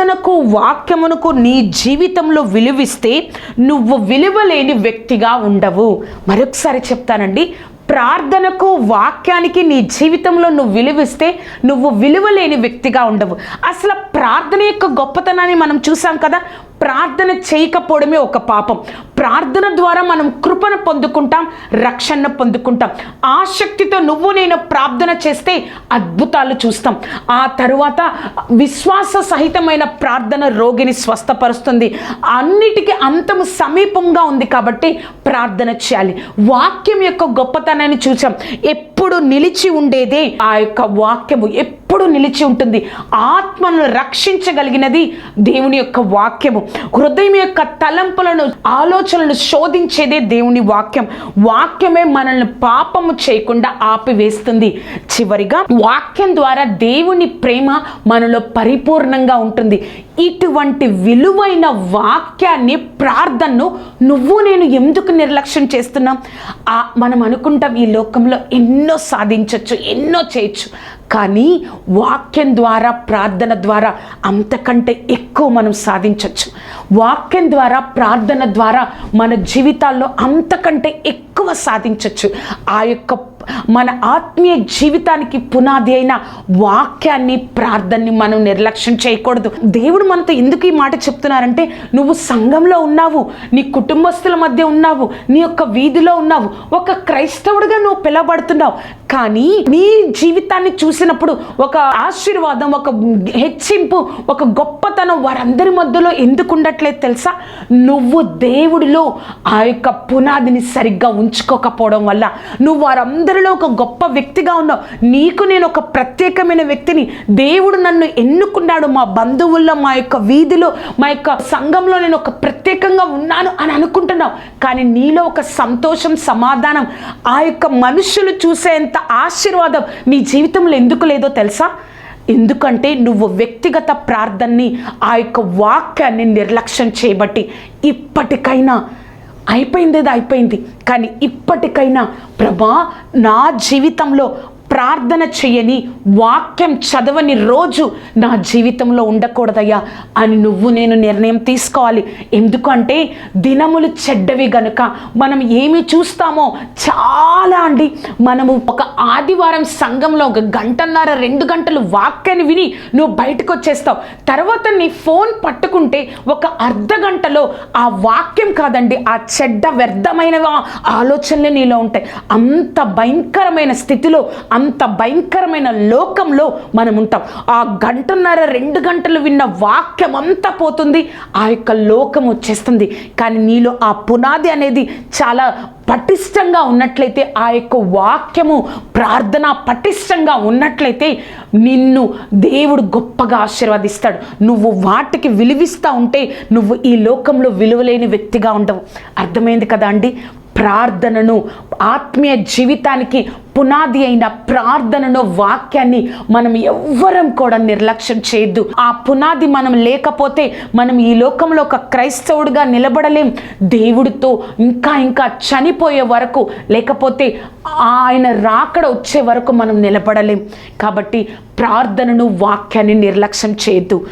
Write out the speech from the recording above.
ప్రార్థనకు వాక్యమునకు నీ జీవితంలో విలువిస్తే నువ్వు విలువలేని వ్యక్తిగా ఉండవు. మరొకసారి చెప్తానండి. ప్రార్థనకు వాక్యానికి నీ జీవితంలో నువ్వు విలువిస్తే నువ్వు విలువలేని వ్యక్తిగా ఉండవు. అసలు ప్రార్థన యొక్క గొప్పతనాన్ని మనం చూసాం కదా? ప్రార్థన చేయకపోవడమే ఒక పాపం. ప్రార్థన ద్వారా మనం కృపను పొందుకుంటాం రక్షణ పొందుకుంటాం. ఆసక్తితో నువ్వు నేను ప్రార్థన చేస్తే అద్భుతాలు చూస్తాం. ఆ తరువాత విశ్వాస సహితమైన ప్రార్థన రోగిని స్వస్థపరుస్తుంది. అన్నిటికీ అంతము సమీపంగా ఉంది కాబట్టి ప్రార్థన చేయాలి. వాక్యం యొక్క గొప్పతనాన్ని చూసాం. ఎప్పుడు నిలిచి ఉండేదే ఆ యొక్క వాక్యము. ఎప్పుడు నిలిచి ఉంటుంది. ఆత్మను రక్షించగలిగినది దేవుని యొక్క వాక్యము. హృదయం యొక్క తలంపులను ఆలోచనలను శోధించేదే దేవుని వాక్యం. వాక్యమే మనల్ని పాపము చేయకుండా ఆపివేస్తుంది. చివరిగా వాక్యం ద్వారా దేవుని ప్రేమ మనలో పరిపూర్ణంగా ఉంటుంది. ఇటువంటి విలువైన వాక్యాన్ని ప్రార్థనను నువ్వు నేను ఎందుకు నిర్లక్ష్యం చేస్తున్నాం? మనం అనుకుంటాం ఈ లోకంలో ఎన్నో సాధించవచ్చు ఎన్నో చేయొచ్చు. కానీ వాక్యం ద్వారా ప్రార్థన ద్వారా అంతకంటే ఎక్కువ మనం సాధించవచ్చు వాక్యం ద్వారా ప్రార్థన ద్వారా మన జీవితాల్లో అంతకంటే ఎక్కువ సాధించవచ్చు ఆ యొక్క మన ఆత్మీయ జీవితానికి పునాది అయిన వాక్యాన్ని ప్రార్థనని మనం నిర్లక్ష్యం చేయకూడదు. దేవుడు మనతో ఎందుకు ఈ మాట చెప్తున్నారంటే నువ్వు సంఘంలో ఉన్నావు నీ కుటుంబస్తుల మధ్య ఉన్నావు నీ యొక్క వీధిలో ఉన్నావు ఒక క్రైస్తవుడిగా నువ్వు పిలవబడుతున్నావు. కానీ నీ జీవితాన్ని చూసినప్పుడు ఒక ఆశీర్వాదం ఒక హెచ్చింపు ఒక గొప్పతనం వారందరి మధ్యలో ఎందుకు ఉండట్లేదు తెలుసా? నువ్వు దేవుడిలో ఆ యొక్క పునాదిని సరిగ్గా ఉంచుకోకపోవడం వల్ల నువ్వు అందరిలో ఒక గొప్ప వ్యక్తిగా ఉన్నావు. నీకు నేను ఒక ప్రత్యేకమైన వ్యక్తిని. దేవుడు నన్ను ఎన్నుకున్నాడు మా బంధువుల్లో మా యొక్క వీధిలో మా యొక్క సంఘంలో నేను ఒక ప్రత్యేకంగా ఉన్నాను అని అనుకుంటున్నావు. కానీ నీలో ఒక సంతోషం సమాధానం ఆ యొక్క మనుషులు చూసేంత ఆశీర్వాదం నీ జీవితంలో ఎందుకు లేదో తెలుసా? ఎందుకంటే నువ్వు వ్యక్తిగత ప్రార్థనని ఆ యొక్క వాక్యాన్ని నిర్లక్ష్యం చేయబట్టి ఇప్పటికైనా అయిపోయింది అయిపోయింది. కానీ ఇప్పటికైనా ప్రభా నా జీవితంలో ప్రార్థన చేయని వాక్యం చదవని రోజు నా జీవితంలో ఉండకూడదయ్యా అని నువ్వు నేను నిర్ణయం తీసుకోవాలి. ఎందుకంటే దినములు చెడ్డవి గనుక మనం ఏమి చూస్తామో చాలా అండి. మనము ఒక ఆదివారం సంఘంలో ఒక గంటన్నర రెండు గంటలు వాక్యాన్ని విని నువ్వు బయటకు వచ్చేస్తావు. తర్వాత నీ ఫోన్ పట్టుకుంటే ఒక అర్ధ గంటలో ఆ వాక్యం కాదండి ఆ చెడ్డ వ్యర్థమైన ఆలోచనలు నీలో ఉంటాయి. అంత భయంకరమైన స్థితిలో అంత భయంకరమైన లోకంలో మనం ఉంటాం. ఆ గంటన్నర రెండు గంటలు విన్న వాక్యం అంతా పోతుంది ఆ యొక్క లోకం వచ్చేస్తుంది. కానీ నీలో ఆ పునాది అనేది చాలా పటిష్టంగా ఉన్నట్లయితే ఆ యొక్క వాక్యము ప్రార్థన పటిష్టంగా ఉన్నట్లయితే నిన్ను దేవుడు గొప్పగా ఆశీర్వదిస్తాడు. నువ్వు వాటికి విలువిస్తూ ఉంటే నువ్వు ఈ లోకంలో విలువలేని వ్యక్తిగా ఉండవు. అర్థమైంది కదా అండి? ప్రార్థనను ఆత్మీయ జీవితానికి పునాది అయిన ప్రార్థనను వాక్యాన్ని మనం ఎవ్వరం కూడా నిర్లక్ష్యం చేయొద్దు. ఆ పునాది మనం లేకపోతే మనం ఈ లోకంలో ఒక క్రైస్తవుడిగా నిలబడలేం. దేవుడితో ఇంకా ఇంకా చనిపోయే వరకు లేకపోతే ఆయన రాకడ వచ్చే వరకు మనం నిలబడలేం. కాబట్టి ప్రార్థనను వాక్యాన్ని నిర్లక్ష్యం చేయొద్దు.